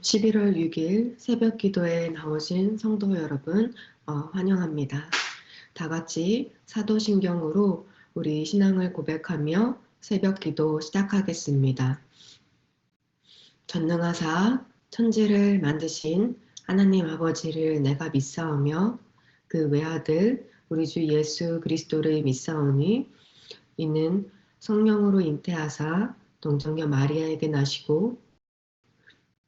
11월 6일 새벽 기도에 나오신 성도 여러분 어, 환영합니다. 다 같이 사도신경으로 우리 신앙을 고백하며 새벽 기도 시작하겠습니다. 전능하사 천지를 만드신 하나님 아버지를 내가 믿사오며 그 외아들 우리 주 예수 그리스도를 믿사오니 이는 성령으로 잉태하사 동정녀 마리아에게 나시고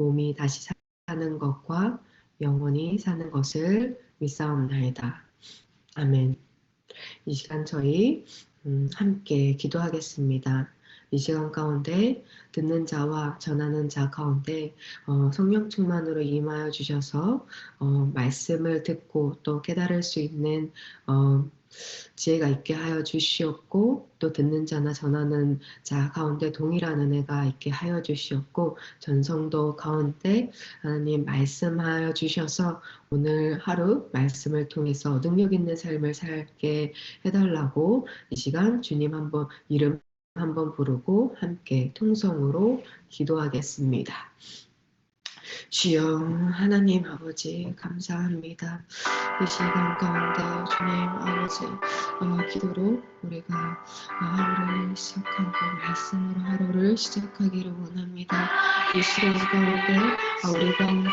몸이 다시 사는 것과 영원히 사는 것을 믿사옵나이다. 아멘. 이 시간 저희 음, 함께 기도하겠습니다. 이 시간 가운데 듣는 자와 전하는 자 가운데 어, 성령 충만으로 임하여 주셔서 어, 말씀을 듣고 또 깨달을 수 있는 어, 지혜가 있게 하여 주시옵고 또 듣는 자나 전하는 자 가운데 동일한 은혜가 있게 하여 주시옵고 전성도 가운데 하나님 말씀하여 주셔서 오늘 하루 말씀을 통해서 능력 있는 삶을 살게 해달라고 이 시간 주님 한번 이름 한번 부르고 함께 통성으로 기도하겠습니다. 주여 하나님 아버지 감사합니다. 이 시간 가운데 주님 아버지 어, 기도로 우리가 하루를 시작하고 말씀으로 하루를 시작하기를 원합니다. 이 시간 가운데 어, 우리 가운데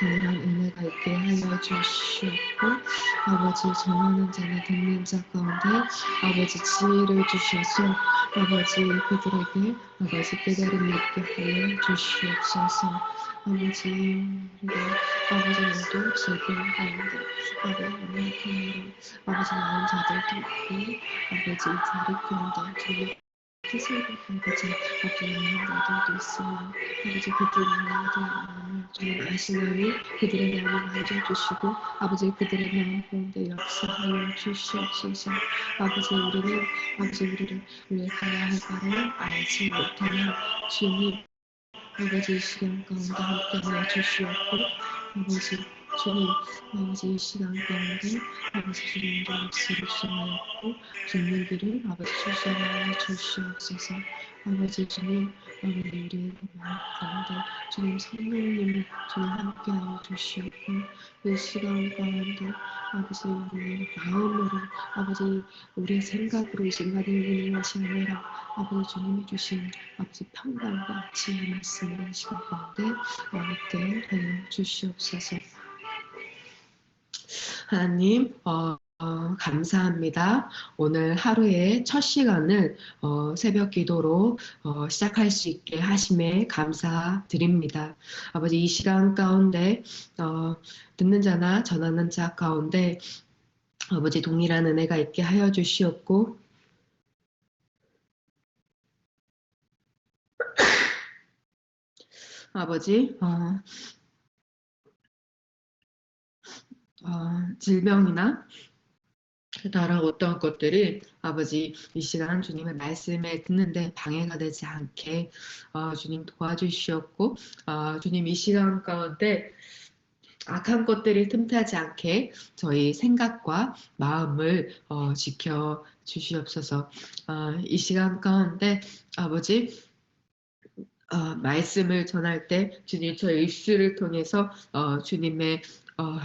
동일한 은혜가 있게 하여 주시옵고 아버지 전하는 자나 듣는 자 가운데 아버지 지혜를 주셔서 아버지 그들에게 아버지 깨달음 있게 하여 주시옵소서 우리 아버지 모두 지금 가운데 아버지 오늘편으로 아버지 많은 자들도 있고 아버지 자리 가운데 주님 뜻을 아버지 어떤 나들도 있으며 아버지 그들의 마음을 주님 아시나니 그들의 마음을 알려주시고 아버지 그들의 마음 가운데 역사하여 주시옵소서. 아버지 우리는 아버지 우리를 우리가 가야 할 바를 알지 못하는 주님 아버지 이 시간 가운데 함께 하여 주시옵고 아버지 주님 아버지 이 시간 가운데 아버지 주님의 역사를 수하였고 주님들을 아버지 주시하여 주시옵소서 아버지 주님 아버지 우리의 마음 가운데 주님 성령님을 주님 함께하여 주시옵고 이 시간 가운데 아버지 우리의 마음으로 아버지 우리의 생각으로 이 시간을 것이 아니라 아버지 주님이 주신 아버지 평강과 지혜의 말씀을 이 시간 가운데 함께 하여 주시옵소서. 하나님 어, 어, 감사합니다. 오늘 하루의 첫 시간을 어, 새벽 기도로 어, 시작할 수 있게 하심에 감사드립니다. 아버지 이 시간 가운데 어, 듣는 자나 전하는 자 가운데 아버지 동일한 은혜가 있게 하여 주시옵고 아버지 어, 어, 질병이나 다른 어떤 것들이 아버지 이 시간 주님의 말씀을 듣는데 방해가 되지 않게 어, 주님 도와주시옵고 어, 주님 이 시간 가운데 악한 것들이 틈타지 않게 저희 생각과 마음을 어, 지켜 주시옵소서. 어, 이 시간 가운데 아버지 어, 말씀을 전할 때 주님 저의 입술을 통해서 어, 주님의 어,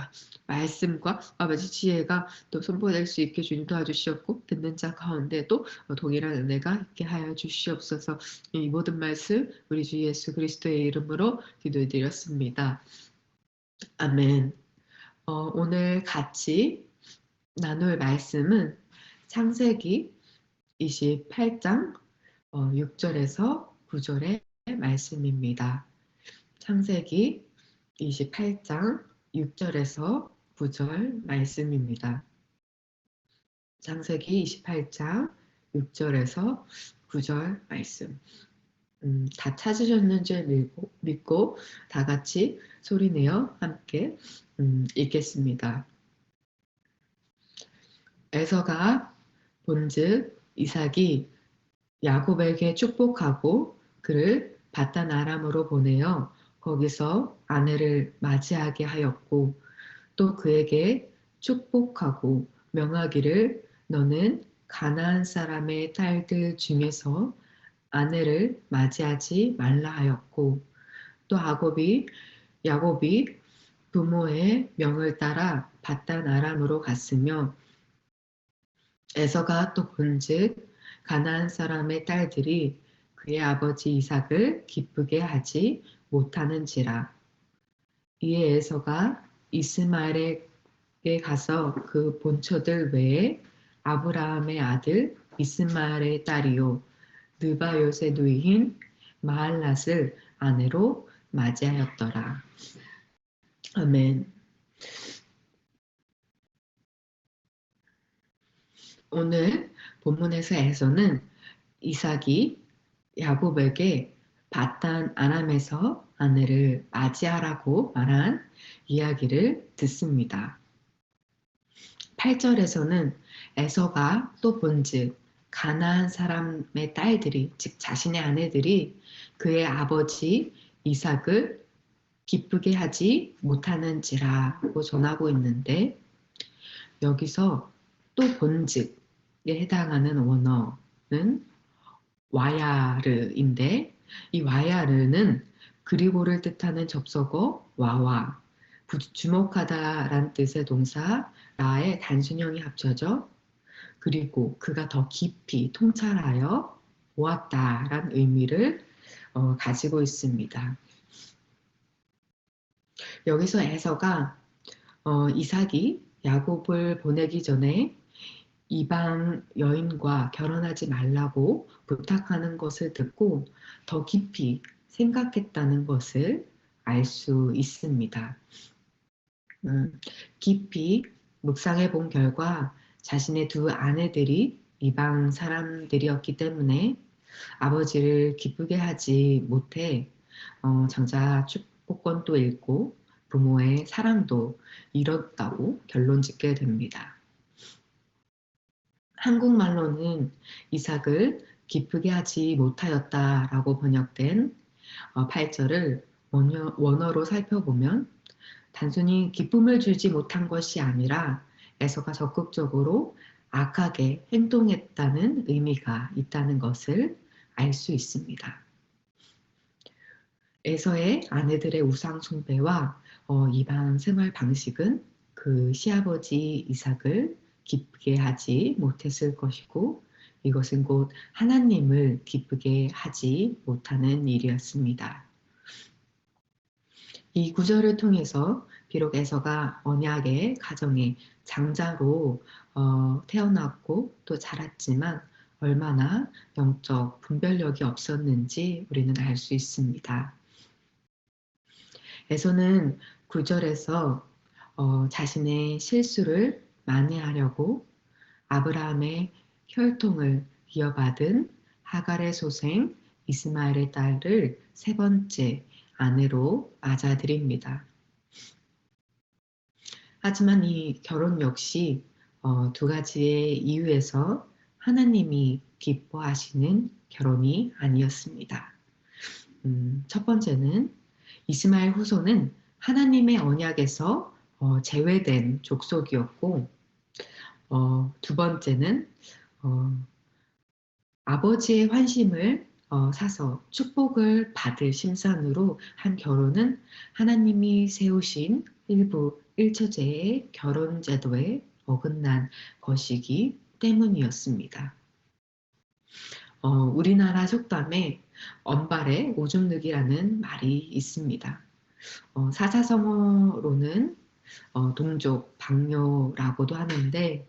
말씀과 아버지 지혜가 또 선포될 수 있게 주님 도와주시옵고 듣는 자 가운데도 동일한 은혜가 있게 하여 주시옵소서 이 모든 말씀 우리 주 예수 그리스도의 이름으로 기도해 드렸습니다. 아멘 어, 오늘 같이 나눌 말씀은 창세기 28장 어, 6절에서 9절의 말씀입니다. 창세기 28장 6절에서 9절 말씀입니다. 창세기 28장 6절에서 9절 말씀. 음, 다 찾으셨는지 믿고, 믿고 다 같이 소리내어 함께 음, 읽겠습니다. 에서가 본즉 이삭이 야곱에게 축복하고 그를 바단 아람으로 보내어 거기서 아내를 맞이하게 하였고 또 그에게 축복하고 명하기를 너는 가나안 사람의 딸들 중에서 아내를 맞이하지 말라 하였고 또 야곱이 야곱이 부모의 명을 따라 바단 아람으로 갔으며 에서가 또 본즉 가나안 사람의 딸들이 그의 아버지 이삭을 기쁘게 하지 못하는지라 이에 에서가 이스마엘에게 가서 그 본처들 외에 아브라함의 아들 이스마엘의 딸이요 느바요의 누이인 마할랏을 아내로 맞이하였더라. 아멘. 오늘 본문에서 에서는 이삭이 야곱에게 바단 아람에서 아내를 맞이하라고 말한 이야기를 듣습니다. 8절에서는 에서가 또 본즉 가나안 사람의 딸들이 즉 자신의 아내들이 그의 아버지 이삭을 기쁘게 하지 못하는지라고 전하고 있는데 여기서 또 본즉에 해당하는 원어는 와야르인데 이 와야르는 그리고를 뜻하는 접속어 와와 주목하다란 뜻의 동사 라의 단순형이 합쳐져 그리고 그가 더 깊이 통찰하여 보았다란 의미를 어, 가지고 있습니다. 여기서 에서가 어, 이삭이 야곱을 보내기 전에 이방 여인과 결혼하지 말라고 부탁하는 것을 듣고 더 깊이 생각했다는 것을 알 수 있습니다. 음, 깊이 묵상해 본 결과 자신의 두 아내들이 이방 사람들이었기 때문에 아버지를 기쁘게 하지 못해 어, 장자 축복권도 잃고 부모의 사랑도 잃었다고 결론 짓게 됩니다. 한국말로는 이삭을 기쁘게 하지 못하였다 라고 번역된 8절을 어, 원어로 살펴보면 단순히 기쁨을 주지 못한 것이 아니라 에서가 적극적으로 악하게 행동했다는 의미가 있다는 것을 알 수 있습니다. 에서의 아내들의 우상 숭배와 어, 이방 생활 방식은 그 시아버지 이삭을 기쁘게 하지 못했을 것이고 이것은 곧 하나님을 기쁘게 하지 못하는 일이었습니다. 이 구절을 통해서 비록 에서가 언약의 가정의 장자로 어, 태어났고 또 자랐지만 얼마나 영적 분별력이 없었는지 우리는 알 수 있습니다. 에서는 구절에서 어, 자신의 실수를 만회하려고 아브라함의 혈통을 이어받은 하갈의 소생 이스마엘의 딸을 세 번째 아내로 맞아들입니다. 하지만 이 결혼 역시 어, 두 가지의 이유에서 하나님이 기뻐하시는 결혼이 아니었습니다. 음, 첫 번째는 이스마엘 후손은 하나님의 언약에서 어, 제외된 족속이었고 어, 두 번째는 어, 아버지의 환심을 어, 사서 축복을 받을 심산으로 한 결혼은 하나님이 세우신 일부 일처제의 결혼 제도에 어긋난 것이기 때문이었습니다. 어, 우리나라 속담에 언발의 오줌 누기라는 말이 있습니다. 어, 사자성어로는 어, 동족, 방뇨라고도 하는데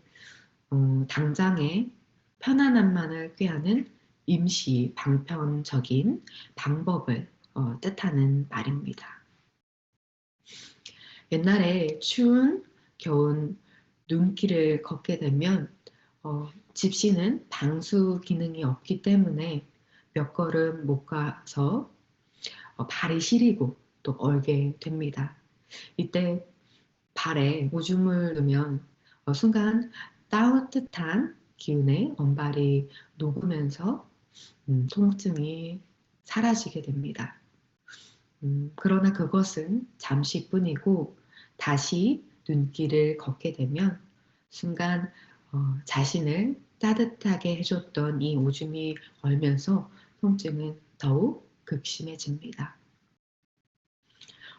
어, 당장의 편안함만을 꾀하는 임시 방편적인 방법을 어, 뜻하는 말입니다. 옛날에 추운 겨운 눈길을 걷게 되면 어, 집시는 방수 기능이 없기 때문에 몇 걸음 못 가서 어, 발이 시리고 또 얼게 됩니다. 이때 발에 오줌을 넣으면 어, 순간 따뜻한 기운에 언발이 녹으면서 음, 통증이 사라지게 됩니다. 음, 그러나 그것은 잠시뿐이고 다시 눈길을 걷게 되면 순간 어, 자신을 따뜻하게 해줬던 이 오줌이 얼면서 통증은 더욱 극심해집니다.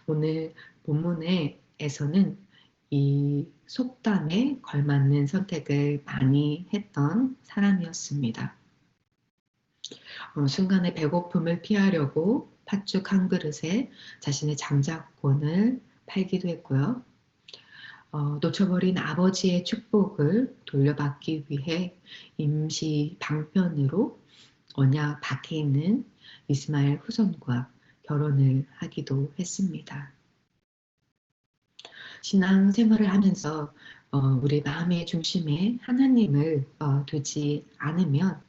오늘 본문에서는 이 속담에 걸맞는 선택을 많이 했던 사람이었습니다. 어, 순간의 배고픔을 피하려고 팥죽 한 그릇에 자신의 장자권을 팔기도 했고요. 어, 놓쳐버린 아버지의 축복을 돌려받기 위해 임시 방편으로 언약 밖에 있는 이스마엘 후손과 결혼을 하기도 했습니다. 신앙 생활을 하면서 어, 우리 마음의 중심에 하나님을 어, 두지 않으면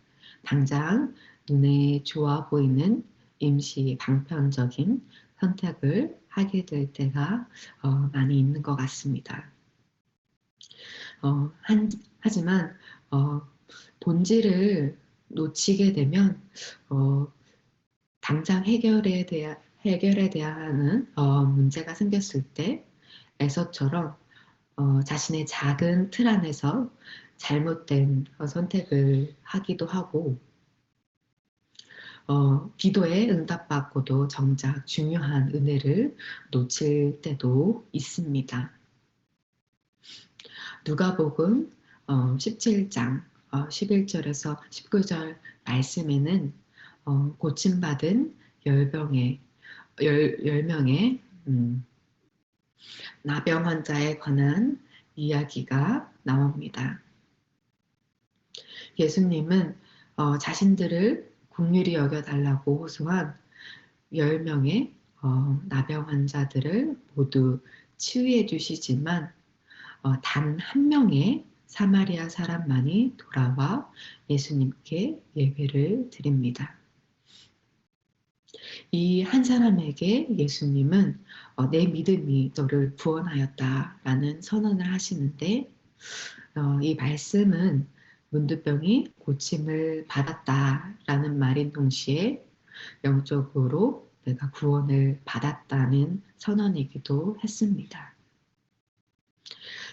당장 눈에 좋아 보이는 임시 방편적인 선택을 하게 될 때가 어, 많이 있는 것 같습니다. 어, 한, 하지만 어, 본질을 놓치게 되면 어, 당장 해결에 대한 해결에 대한 어, 문제가 생겼을 때 에서처럼 어, 자신의 작은 틀 안에서 잘못된 선택을 하기도 하고 어, 기도에 응답받고도 정작 중요한 은혜를 놓칠 때도 있습니다. 누가복음 어, 17장 어, 11절에서 19절 말씀에는 어, 고침받은 열병의 열, 열명의 음, 나병 환자에 관한 이야기가 나옵니다. 예수님은 어, 자신들을 국률이 여겨달라고 호소한 10명의 어, 나병 환자들을 모두 치유해 주시지만 어, 단한 명의 사마리아 사람만이 돌아와 예수님께 예배를 드립니다. 이 한 사람에게 예수님은 어, 내 믿음이 너를 구원하였다라는 선언을 하시는데 어, 이 말씀은 문두병이 고침을 받았다라는 말인 동시에 영적으로 내가 구원을 받았다는 선언이기도 했습니다.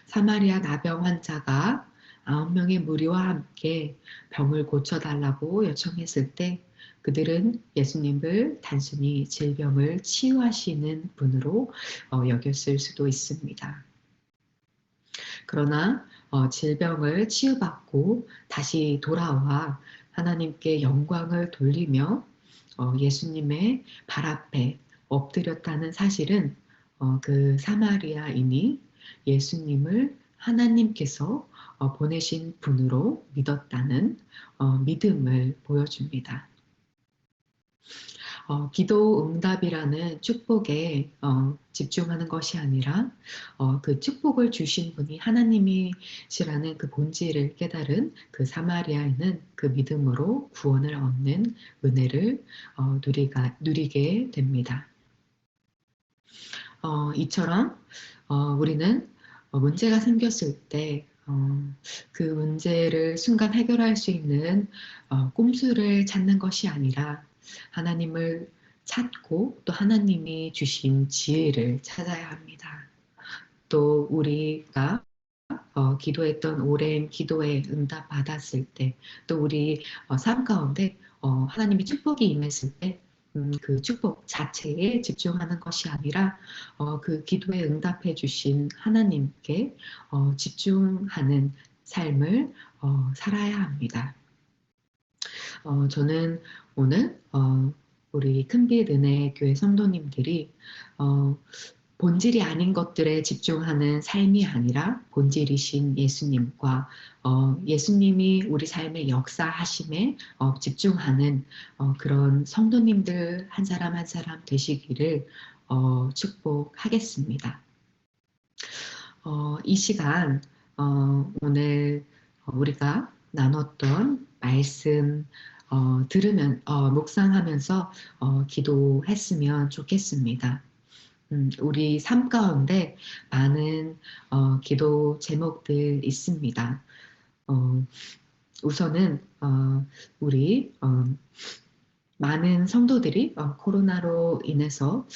사마리아 나병 환자가 아홉 명의 무리와 함께 병을 고쳐달라고 요청했을 때 그들은 예수님을 단순히 질병을 치유하시는 분으로 어, 여겼을 수도 있습니다. 그러나 어, 질병을 치유받고 다시 돌아와 하나님께 영광을 돌리며 어, 예수님의 발 앞에 엎드렸다는 사실은 어, 그 사마리아인이 예수님을 하나님께서 어, 보내신 분으로 믿었다는 어, 믿음을 보여줍니다. 어, 기도 응답이라는 축복에 어, 집중하는 것이 아니라 어, 그 축복을 주신 분이 하나님이시라는 그 본질을 깨달은 그 사마리아인은 그 믿음으로 구원을 얻는 은혜를 어, 누리가, 누리게 됩니다. 어, 이처럼 어, 우리는 문제가 생겼을 때 어, 그 문제를 순간 해결할 수 있는 어, 꼼수를 찾는 것이 아니라 하나님을 찾고 또 하나님이 주신 지혜를 찾아야 합니다. 또 우리가 어, 기도했던 오랜 기도에 응답 받았을 때, 또 우리 어, 삶 가운데 어, 하나님의 축복이 임했을 때, 음, 그 축복 자체에 집중하는 것이 아니라 어, 그 기도에 응답해 주신 하나님께 어, 집중하는 삶을 어, 살아야 합니다. 어, 저는 오늘 어, 우리 큰빛 은혜 교회 성도님들이 어, 본질이 아닌 것들에 집중하는 삶이 아니라 본질이신 예수님과 어, 예수님이 우리 삶의 역사하심에 어, 집중하는 어, 그런 성도님들 한 사람 한 사람 되시기를 어, 축복하겠습니다. 어, 이 시간 어, 오늘 우리가 나눴던 말씀 어, 들으면 어, 묵상하면서 어, 기도했으면 좋겠습니다. 음, 우리 삶 가운데 많은 어, 기도 제목들 있습니다. 어, 우선은 어, 우리 어, 많은 성도들이 어, 코로나로 인해서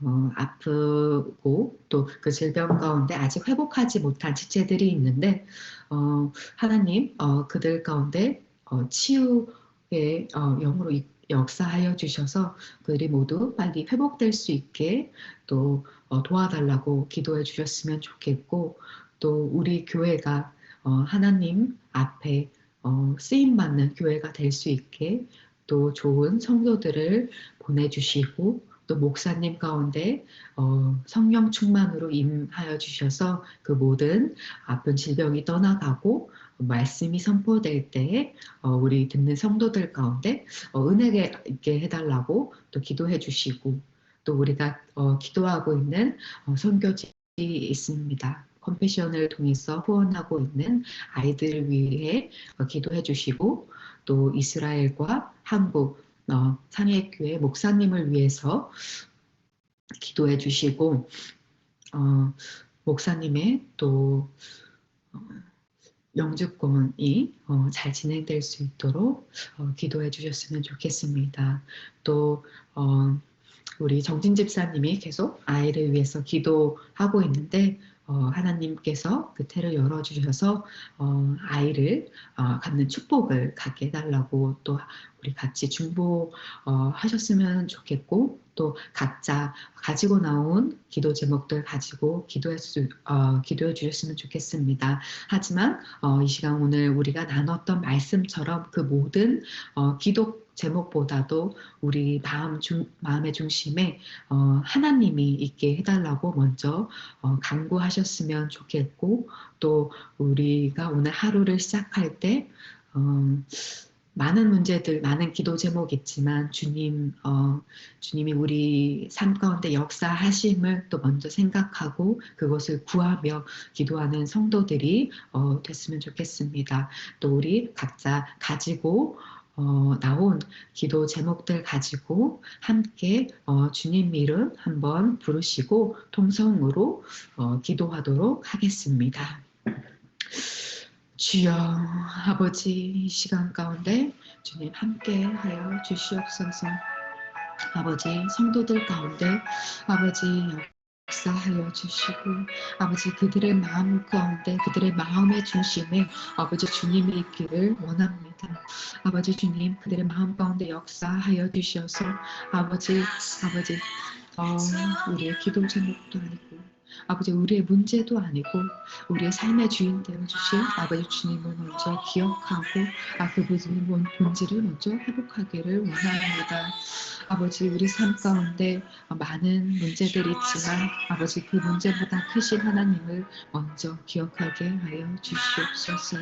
어, 아프고 또 그 질병 가운데 아직 회복하지 못한 지체들이 있는데 어, 하나님 어, 그들 가운데 어, 치유 의 어, 영으로 역사하여 주셔서 그들이 모두 빨리 회복될 수 있게 또 어, 도와달라고 기도해 주셨으면 좋겠고 또 우리 교회가 어, 하나님 앞에 어, 쓰임 받는 교회가 될 수 있게 또 좋은 성도들을 보내주시고 또 목사님 가운데 어, 성령 충만으로 임하여 주셔서 그 모든 아픈 질병이 떠나가고 말씀이 선포될 때 어, 우리 듣는 성도들 가운데 어, 은혜가 있게 해달라고 또 기도해 주시고 또 우리가 어, 기도하고 있는 어, 선교지 있습니다. 컴패션을 통해서 후원하고 있는 아이들을 위해 어, 기도해 주시고 또 이스라엘과 한국 어, 상해교회 목사님을 위해서 기도해 주시고 어, 목사님의 또 어, 영주권이 어, 잘 진행될 수 있도록 어, 기도해 주셨으면 좋겠습니다. 또 어, 우리 정진 집사님이 계속 아이를 위해서 기도하고 있는데 어, 하나님께서 그 태를 열어주셔서 어, 아이를 어, 갖는 축복을 갖게 해달라고 또 우리 같이 중보하셨으면 어, 좋겠고 또 각자 가지고 나온 기도 제목들 가지고 기도해, 수, 어, 기도해 주셨으면 좋겠습니다. 하지만 어, 이 시간 오늘 우리가 나눴던 말씀처럼 그 모든 기도 제목보다도 우리 마음 중, 마음의 중심에 어, 하나님이 있게 해달라고 먼저 어, 강구하셨으면 좋겠고 또 우리가 오늘 하루를 시작할 때 어, 많은 문제들, 많은 기도 제목 있지만 주님, 어, 주님이 우리 삶 가운데 역사하심을 또 먼저 생각하고 그것을 구하며 기도하는 성도들이 어, 됐으면 좋겠습니다. 또 우리 각자 가지고 어, 나온 기도 제목들 가지고 함께 어, 주님 이름 한번 부르시고 통성으로 어, 기도하도록 하겠습니다. 주여 아버지 이 시간 가운데 주님 함께 하여 주시옵소서 아버지 성도들 가운데 아버지 역사하여 주시고 아버지 그들의 마음 가운데 그들의 마음의 중심에 아버지 주님이 있기를 원합니다. 아버지 주님 그들의 마음 가운데 역사하여 주셔서 아버지 아버지 어, 우리의 기도 제목도 아니고 아버지 우리의 문제도 아니고 우리의 삶의 주인 되어 주신 아버지 주님을 먼저 기억하고 아, 그 본질을 먼저 회복하기를 원합니다. 아버지 우리 삶 가운데 많은 문제들이 있지만 아버지 그 문제보다 크신 하나님을 먼저 기억하게 하여 주시옵소서.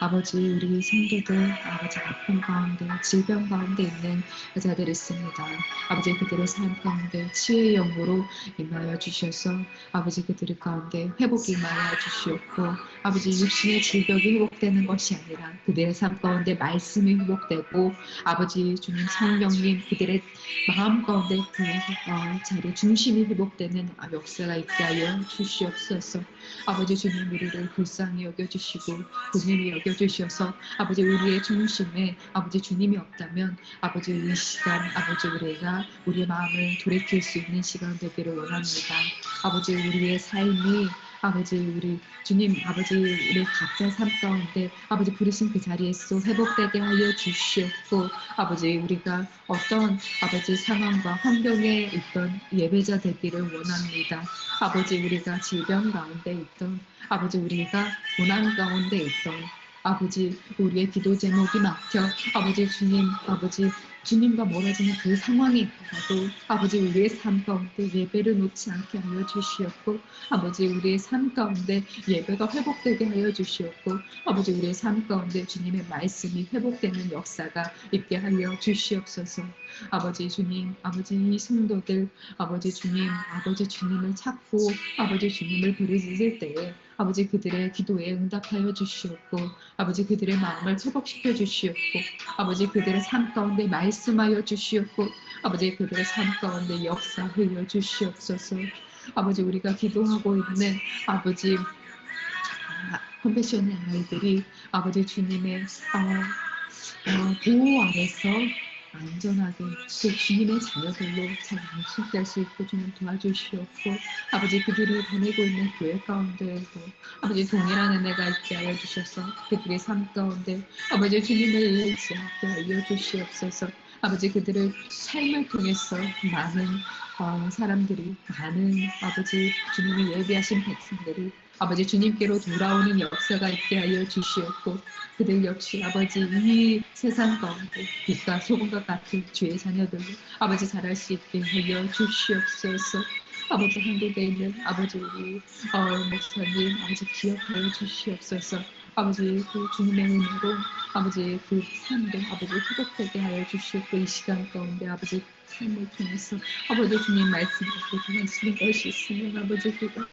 아버지 우리 성도들 아버지 아픔 가운데 질병 가운데 있는 여자들 있습니다. 아버지 그들의 삶 가운데 치유의 영으로 임하여 주셔서 아버지 그들 가운데 회복이 임하여 주시옵고 아버지 육신의 질병이 회복되는 것이 아니라 그들의 삶 가운데 말씀이 회복되고 아버지 주님 성령님 그들의 마음 가운데 그 어, 자리 중심이 회복되는 역사가 있게 하여 주시옵소서. 아버지 주님 우리를 불쌍히 여겨주시고 주님이 여겨주셔서 아버지 우리의 중심에 아버지 주님이 없다면 아버지 이 시간 아버지 우리가 우리의 마음을 돌이킬 수 있는 시간 되기를 원합니다. 아버지 우리의 삶이 아버지 우리 주님 아버지 우리 각자 삶 가운데 아버지 부르신 그 자리에서 회복되게 하여 주시옵고 아버지 우리가 어떤 아버지 상황과 환경에 있던 예배자 되기를 원합니다. 아버지 우리가 질병 가운데 있던 아버지 우리가 고난 가운데 있던 아버지 우리의 기도 제목이 막혀 아버지 주님 아버지 주님과 멀어지는 그 상황이 있더라도 아버지 우리의 삶 가운데 예배를 놓지 않게 하여 주시옵고 아버지 우리의 삶 가운데 예배가 회복되게 하여 주시옵고 아버지 우리의 삶 가운데 주님의 말씀이 회복되는 역사가 있게 하여 주시옵소서. 아버지 주님 아버지 이 성도들 아버지 주님 아버지 주님을 찾고 아버지 주님을 부르짖을 때에 아버지 그들의 기도에 응답하여 주시옵고 아버지 그들의 마음을 회복시켜 주시옵고 아버지 그들의 삶 가운데 말씀하여 주시옵고 아버지 그들의 삶 가운데 역사하여 주시옵소서. 아버지 우리가 기도하고 있는 아버지 아, 컴패션의 아이들이 아버지 주님의 어, 어, 보호 안에서 안전하게 그 주님의 자녀들로 잘 양식될 수 있고 주님 도와주시옵고 아버지 그들이 보내고 있는 교회 가운데에도 아버지 동일한 은혜가 있게 하여 주셔서 그들의 삶 가운데 아버지 주님을 잃지 않게 하여 주시옵소서. 아버지 그들의 삶을 통해서 많은 어, 사람들이 많은 아버지 주님이 예비하신 백성들이 아버지 주님께로 돌아오는 역사가 있게 하여 주시옵고 그들 역시 아버지 이 세상 가운데 빛과 소금과 같은 주의 자녀들로 아버지 자랄 수 있게 하여 주시옵소서. 아버지 한국에 있는 아버지 우리 어, 목사님 아버지 기억하여 주시옵소서. 아버지 그 주님의 은혜로 아버지 그 삶도 아버지 회복되게 하여 주시옵고 이 시간 가운데 아버지 삶을 통해서 아버지 주님 말씀 듣고 전하시는 것이 있으면 아버지 그가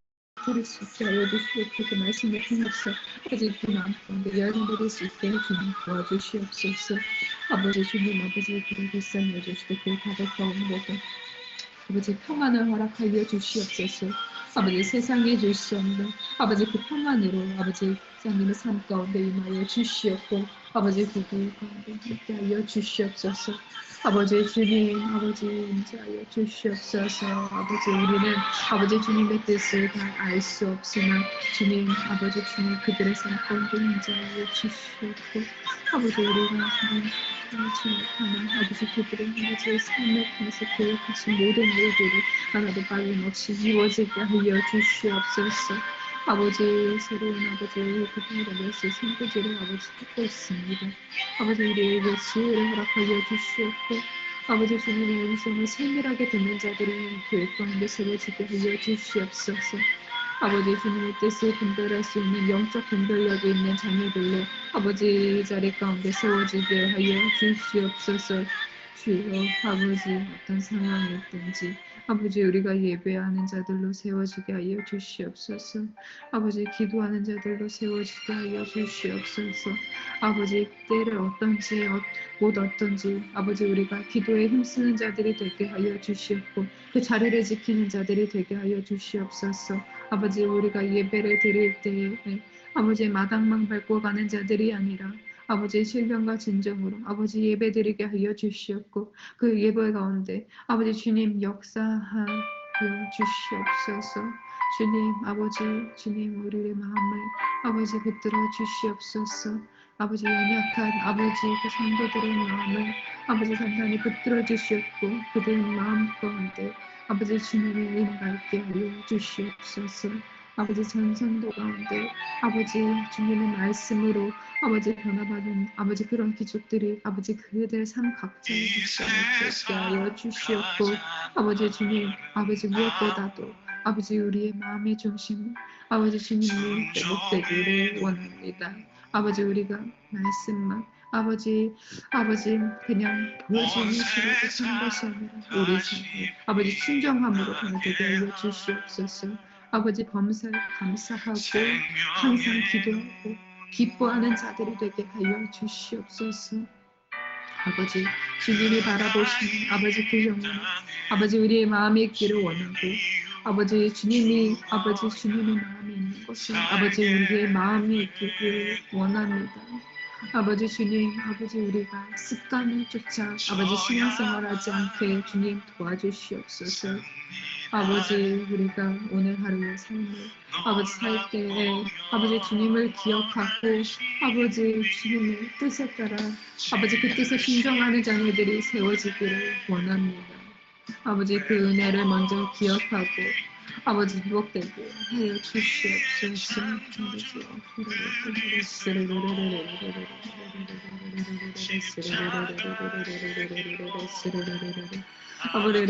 들을 수 있게 하여 주시옵고 그 말씀을 통해서. 그 마음 가운데 열어드릴 수 있게 주님 도와주시옵소서. 아버지 주님 아버지 그를 불쌍히 여주시고 그 가족 가운데도 아버지 평안을 허락하여 주시옵소서. 아버지 세상에 없는 아버지 그 평안으로 아버지 장님의 삶 가운데 임하여 주시옵고 아버지 가운데 함께 하여 주시옵소서. 아버지 주님 아버지 인자하여 주시옵소서. 아버지 우리는 아버지 주님의 뜻을 다 알 수 없으나 주님 아버지 주님 그들의 삶 가운데 인자하여 주시옵고 아버지 우리가 주님 못하는 아버지 그들의 아버지의 삶을 통해서 계획하신 모든 일들이 하나도 빠짐없이 이루어지게 하여 주시옵소서 아버지 새로운 아버지 그들의 것을 선포지를 아버지 듣고 있습니다. 아버지 우리에게 지혜를 허락하여 주시옵고 아버지 주님의 음성을 세밀하게 듣는 자들이 교회 가운데 세워지게 하여 주시옵소서. 아버지 주님의 뜻을 분별할 수 있는 영적 분별력이 있는 자녀들로 아버지 자리 가운데 세워지게 하여 주시옵소서 주여 아버지 어떤 상황이 있든지 아버지 우리가 예배하는 자들로 세워지게 하여 주시옵소서. 아버지 기도하는 자들로 세워지게 하여 주시옵소서. 아버지 때를 어떤지 어, 못 어떤지 아버지 우리가 기도에 힘쓰는 자들이 되게 하여 주시옵고 그 자리를 지키는 자들이 되게 하여 주시옵소서. 아버지 우리가 예배를 드릴 때에 아버지 마당만 밟고 가는 자들이 아니라 아버지 신령과 진정으로 아버지 예배드리게 하여 주시옵고 그 예배 가운데 아버지 주님 역사하여 주시옵소서. 주님 아버지 주님 우리의 마음을 아버지 붙들어 주시옵소서. 아버지 연약한 아버지 그 성도들의 마음을 아버지 단단히 붙들어 주시옵고 그들의 마음 가운데 아버지 주님의 은혜가 있게 하여 주시옵소서 아버지 전성도 가운데 아버지 주님의 말씀으로 아버지 변화받은 아버지 그런 기적들이 아버지 그들 삶 역사를 되게 하여 주시옵고 아버지 주님 아버지 무엇보다도 아버지 우리의 마음의 중심 아버지 주님이 회복되기를 원합니다. 아버지 우리가 말씀만 아버지 아버지 그냥 보여지는 식으로 사는 것이 아니라 우리 삶에 아버지 순정함으로 변화되게 하여 주시옵소서 아버지 범사 감사하고 항상 기도하고 기뻐하는 자들이 되게 하여 주시옵소서. 아버지 주님이 바라보시는 아버지 그 영혼 아버지 우리의 마음에 있기를 원하고 아버지 주님이 아버지 주님의 마음에 있는 것은 아버지 우리의 마음에 있기를 원합니다. 아버지 주님 아버지 우리가 습관을 쫓아 아버지 신앙생활하지 않게 주님 도와주시옵소서. 아버지 우리가 오늘 하루의 삶을 아버지 살 때에 아버지 주님을 기억하고 아버지 주님의 뜻에 따라 아버지 그 뜻에 순종하는 자녀들이 세워지기를 원합니다. 아버지 그 은혜를 먼저 기억하고 아버지 회복되게 하여 주시옵소서. 아버지